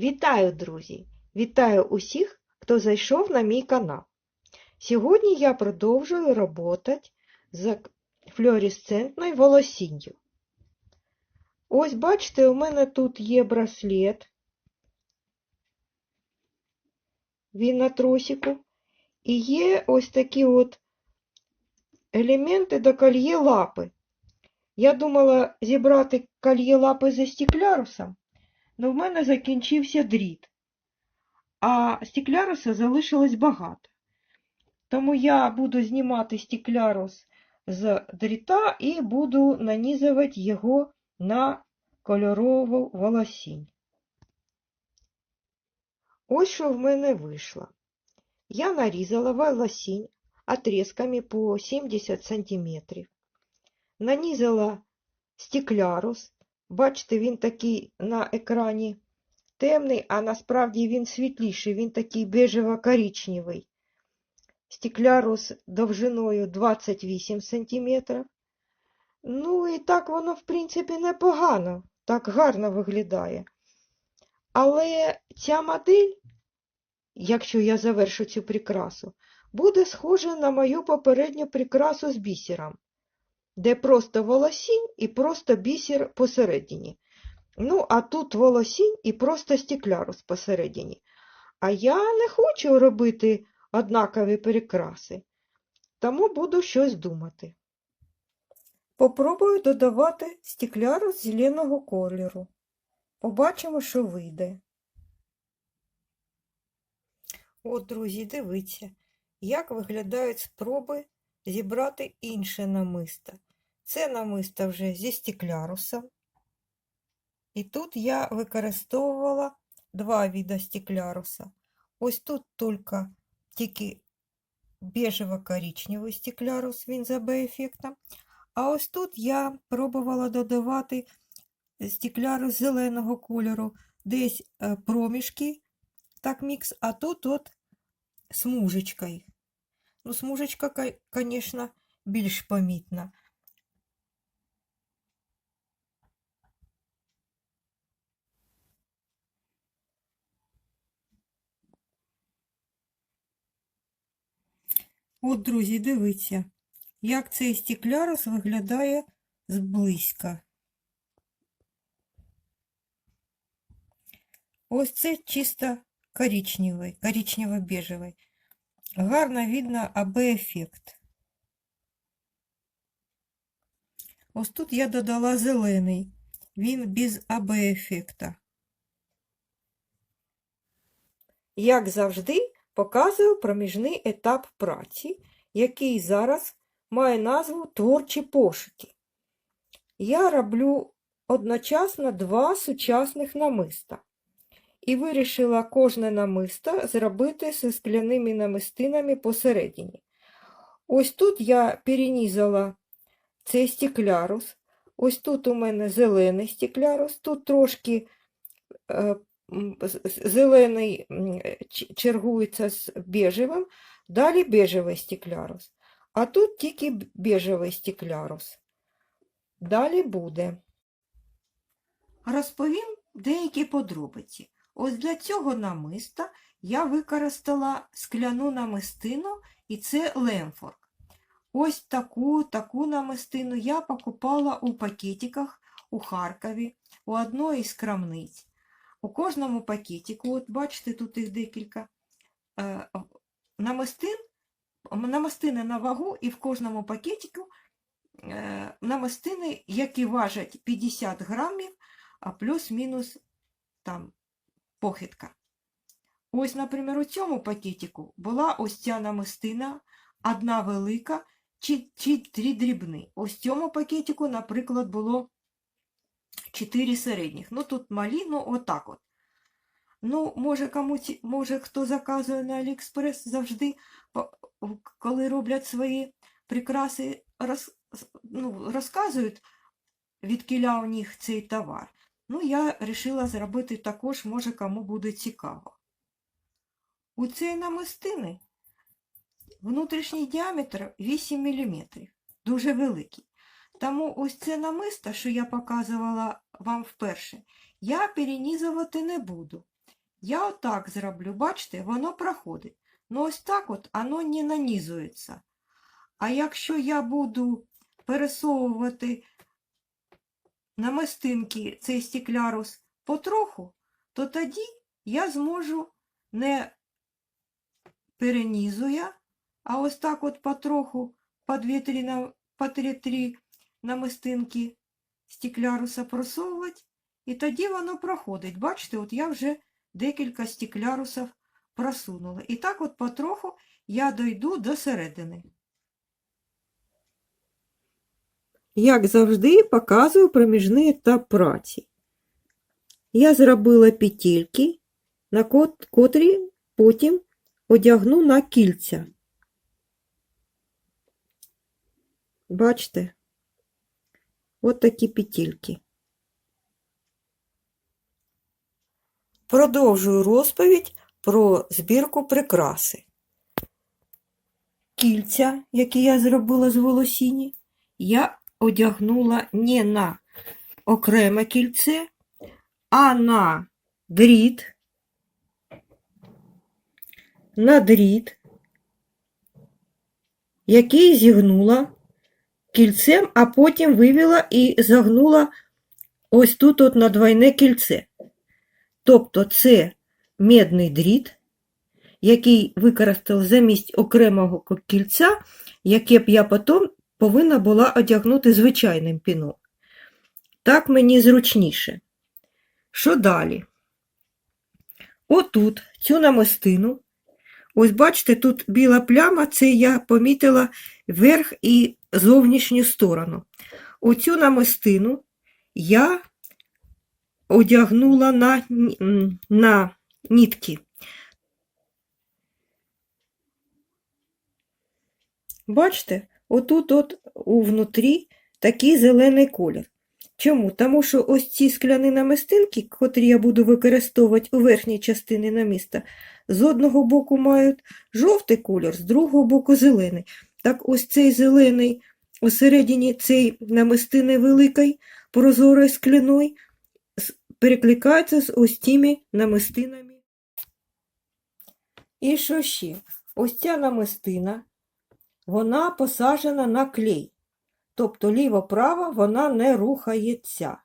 Вітаю, друзі! Вітаю усіх, хто зайшов на мій канал. Сьогодні я продовжую працювати з флуоресцентною волосінню. Ось бачите, у мене тут є браслет. Він на тросику. І є ось такі от елементи до кольє лапи. Я думала зібрати кольє лапи за стеклярусом, але в мене закінчився дріт, а стекляруса залишилось багато. Тому я буду знімати стеклярус з дріта і буду нанизувати його на кольорову волосінь. Ось що в мене вийшло. Я нарізала волосінь отрезками по 70 сантиметрів. Нанізала стеклярус. Бачите, він такий на екрані темний, а насправді він світліший, він такий бежево-коричневий. Стеклярус довжиною 28 см. Ну і так воно, в принципі, непогано, так гарно виглядає. Але ця модель, якщо я завершу цю прикрасу, буде схожа на мою попередню прикрасу з бісером де просто волосінь і просто бісер посередині. Ну, а тут волосінь і просто стеклярус посередині. А я не хочу робити однакові перекраси, тому буду щось думати. Попробую додавати стеклярус зеленого кольору. Побачимо, що вийде. От, друзі, дивіться, як виглядають спроби зібрати інше намисто. Це намисто вже зі стеклярусом. І тут я використовувала два види стекляруса. Ось тут тільки, тільки бежево-коричневий стеклярус, він за Б-ефектом. А ось тут я пробувала додавати стеклярус зеленого кольору, десь е, проміжки, так мікс, а тут от смужечкою. Ну, смужечка, звісно, більш помітна. От, друзі, дивіться, як цей стеклярус виглядає зблизька. Ось це чисто коричневий, коричнево-бежевий. Гарно видно АБ-ефект. Ось тут я додала зелений, він без АБ-ефекта. Як завжди, показую проміжний етап праці, який зараз має назву Творчі пошуки. Я роблю одночасно два сучасних намиста і вирішила кожне намисто зробити зі скляними намистинами посередині. Ось тут я перенізала цей стеклярус, ось тут у мене зелений стеклярус, тут трошки е, зелений чергується з бежевим, далі бежевий стеклярус. А тут тільки бежевий стеклярус. Далі буде. Розповім деякі подробиці. Ось для цього намиста я використала скляну намистину, і це лемфорк. Ось таку таку намистину я покупала у пакетиках у Харкові у одної з крамниць. У кожному пакетику, от бачите, тут їх декілька, е, намистин, намистини на вагу, і в кожному пакетику е, намистини, які важать 50 грамів, а плюс-мінус там похитка. Ось, наприклад, у цьому пакетику була ось ця намистина, одна велика чи, чи три дрібни. Ось в цьому пакетику, наприклад, було 4 середніх. Ну, тут малі, ну, отак от. Ну, може, комусь, може, хто заказує на Аліекспрес завжди, коли роблять свої прикраси, роз, ну, розказують, відкіля у них цей товар. Ну, я вирішила зробити також, може, кому буде цікаво. У цієї намистини внутрішній діаметр 8 мм, дуже великий. Тому ось це намисто, що я показувала вам вперше, я перенізувати не буду. Я отак зроблю, бачите, воно проходить. Ну ось так от воно не нанізується. А якщо я буду пересовувати намистинки цей стеклярус потроху, то тоді я зможу не перенізуя, а ось так от потроху по 2-3 на- по 3-3 намистинки стекляруса просовувати, і тоді воно проходить. Бачите, от я вже декілька стеклярусів просунула. І так от потроху я дойду до середини. Як завжди, показую проміжний етап праці. Я зробила петельки, на кот- котрі потім одягну на кільця. Бачите? От такі петельки. Продовжую розповідь про збірку прикраси. Кільця, які я зробила з волосіні, я одягнула не на окреме кільце, а на дріт, на дріт, який зігнула кільцем, а потім вивела і загнула ось тут от на двойне кільце. Тобто це медний дріт, який використав замість окремого кільця, яке б я потім повинна була одягнути звичайним піном. Так мені зручніше. Що далі? Отут цю намистину. Ось бачите, тут біла пляма, це я помітила верх і зовнішню сторону. Оцю намистину я одягнула на, на нітки. Бачите, отут от увнутрі такий зелений колір. Чому? Тому що ось ці скляні намистинки, котрі я буду використовувати у верхній частині наміста, з одного боку мають жовтий колір, з другого боку зелений. Так ось цей зелений усередині цей намистини великої, прозорої скляної, перекликається з ось тими намистинами. І що ще? Ось ця намистина, вона посаджена на клей. Тобто ліво-право вона не рухається.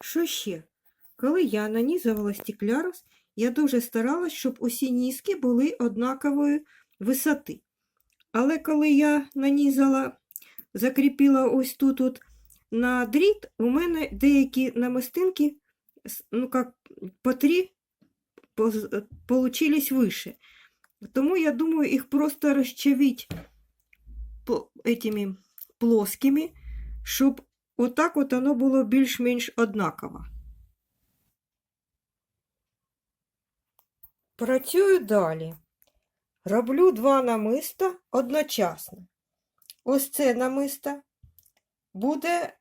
Що ще? Коли я нанізувала стеклярус, я дуже старалась, щоб усі нізки були однакової висоти. Але коли я нанізала, закріпила ось тут от на дріт, у мене деякі намистинки, ну як по три, получились вище. Тому я думаю, їх просто розчавить по- этими плоскими, щоб отак от воно було більш-менш однаково. Працюю далі. Роблю два намиста одночасно. Ось це намисто буде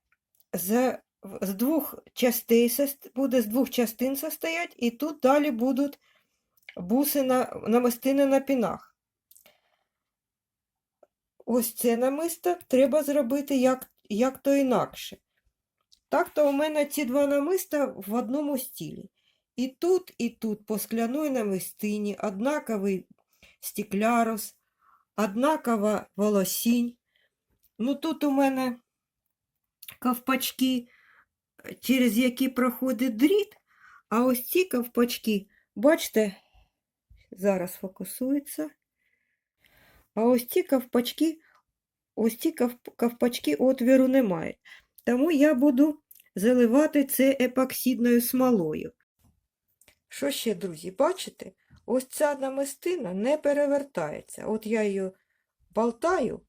з, з двох частей, буде з двох частин состоять, і тут далі будуть буси на, намистини на пінах. Ось це намисто треба зробити як, як то інакше. Так то у мене ці два намиста в одному стілі. І тут, і тут по скляної намистині однаковий стеклярус, однакова волосінь. Ну тут у мене ковпачки, через які проходить дріт, а ось ці ковпачки, бачите, зараз фокусується. А ось ці ковпачки, ось ці ковп- ковпачки отвіру не мають. Тому я буду заливати це епоксидною смолою. Що ще, друзі, бачите? Ось ця намистина не перевертається. От я її болтаю,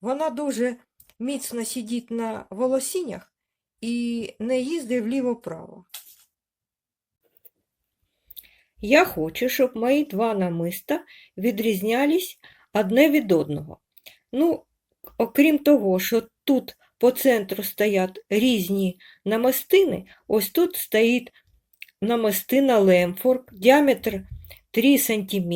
вона дуже міцно сидить на волосіннях і не їздить вліво-право. Я хочу, щоб мої два намиста відрізнялись одне від одного. Ну, окрім того, що тут по центру стоять різні намистини, ось тут стоїть намистина Лемфорг, діаметр 3 см,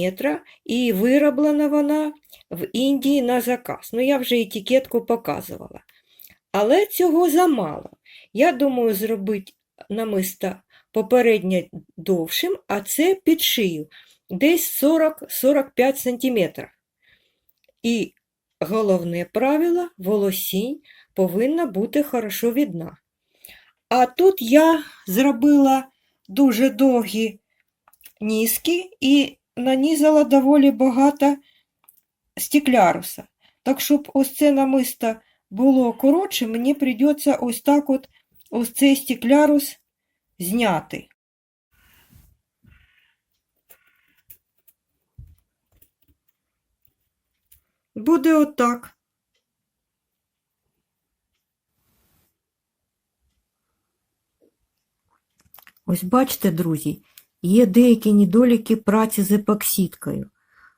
і вироблена вона в Індії на заказ. Ну, я вже етикетку показувала. Але цього замало. Я думаю зробити намиста попереднє довшим, а це під шию, десь 40-45 см. І головне правило волосінь повинна бути хорошо видна. А тут я зробила дуже довгі низки і нанізала доволі багато стекляруса. Так, щоб ось це намисто було коротше, мені прийдеться ось так от ось цей стеклярус зняти. Буде отак. Ось бачите, друзі, є деякі недоліки праці з епоксидкою.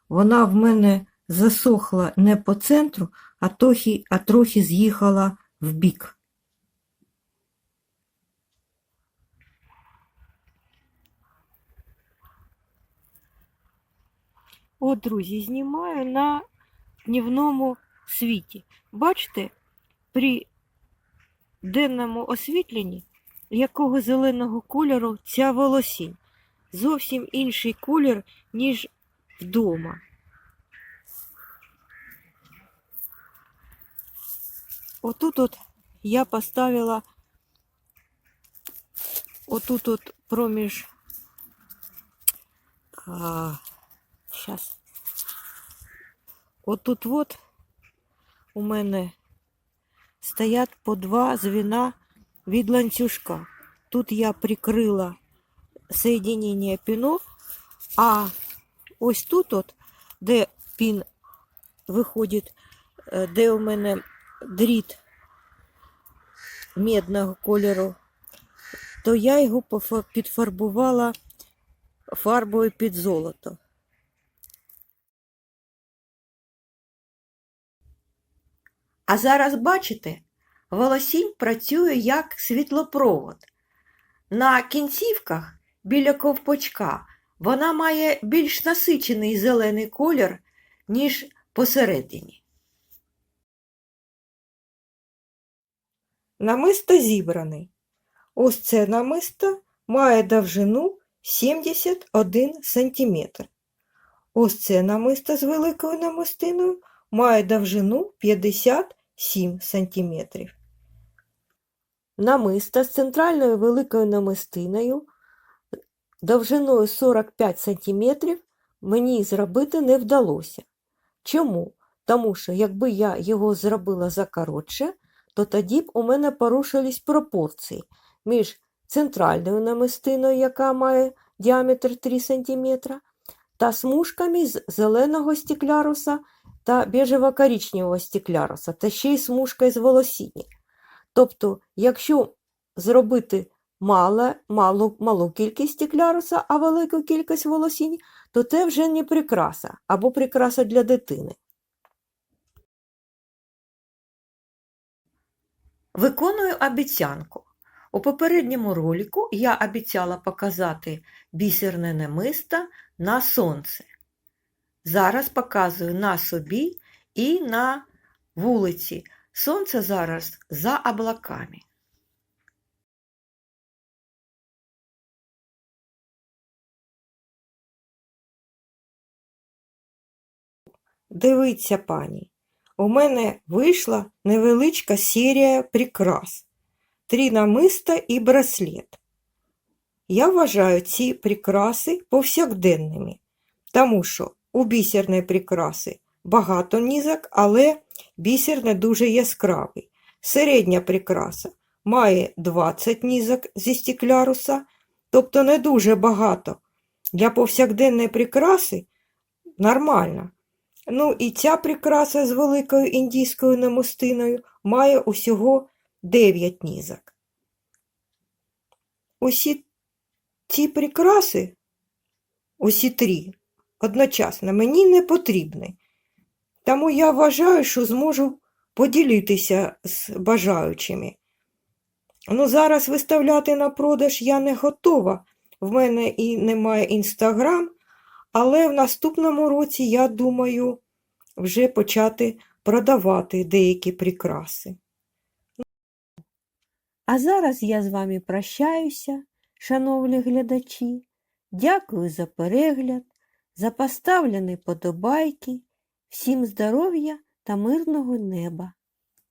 Вона в мене засохла не по центру, а трохи, а трохи з'їхала в бік. От, друзі, знімаю на днівному світі. Бачите, при денному освітленні якого зеленого кольору ця волосінь. Зовсім інший колір, ніж вдома. Отут от я поставила отут от проміж а, щас. Отут от у мене стоять по два звіна від ланцюжка. Тут я прикрила соединение пінов, а ось тут, от, де пін виходить, е, де у мене дріт медного кольору, то я його підфарбувала фарбою під золото. А зараз бачите, волосінь працює як світлопровод. На кінцівках біля ковпочка вона має більш насичений зелений колір, ніж посередині. Намисто зібраний. Ось це намисто має довжину 71 см. Ось це намисто з великою намистиною має довжину 57 см. Намисто з центральною великою намистиною довжиною 45 см мені зробити не вдалося. Чому? Тому що якби я його зробила закоротше, то тоді б у мене порушились пропорції між центральною намистиною, яка має діаметр 3 см, та смужками з зеленого стекляруса та біжево-коричневого стекляруса, та ще й смужкою з волосіння. Тобто, якщо зробити мало, малу, малу кількість стекляруса, а велику кількість волосінь, то це вже не прикраса або прикраса для дитини. Виконую обіцянку. У попередньому ролику я обіцяла показати бісерне намисто на сонце. Зараз показую на собі і на вулиці. Сонце зараз за облаками. Дивіться, пані, у мене вийшла невеличка серія прикрас. Три намиста і браслет. Я вважаю ці прикраси повсякденними, тому що у бісерної прикраси багато нізок, але бісер не дуже яскравий. Середня прикраса має 20 нізок зі стекляруса, тобто не дуже багато. Для повсякденної прикраси нормально. Ну і ця прикраса з великою індійською намистиною має усього 9 нізок. Усі ці прикраси, усі три, одночасно мені не потрібні. Тому я вважаю, що зможу поділитися з бажаючими. Ну, зараз виставляти на продаж я не готова. В мене і немає інстаграм, але в наступному році я думаю вже почати продавати деякі прикраси. А зараз я з вами прощаюся. шановні глядачі. Дякую за перегляд, за поставлені подобайки. Всім здоров'я та мирного неба!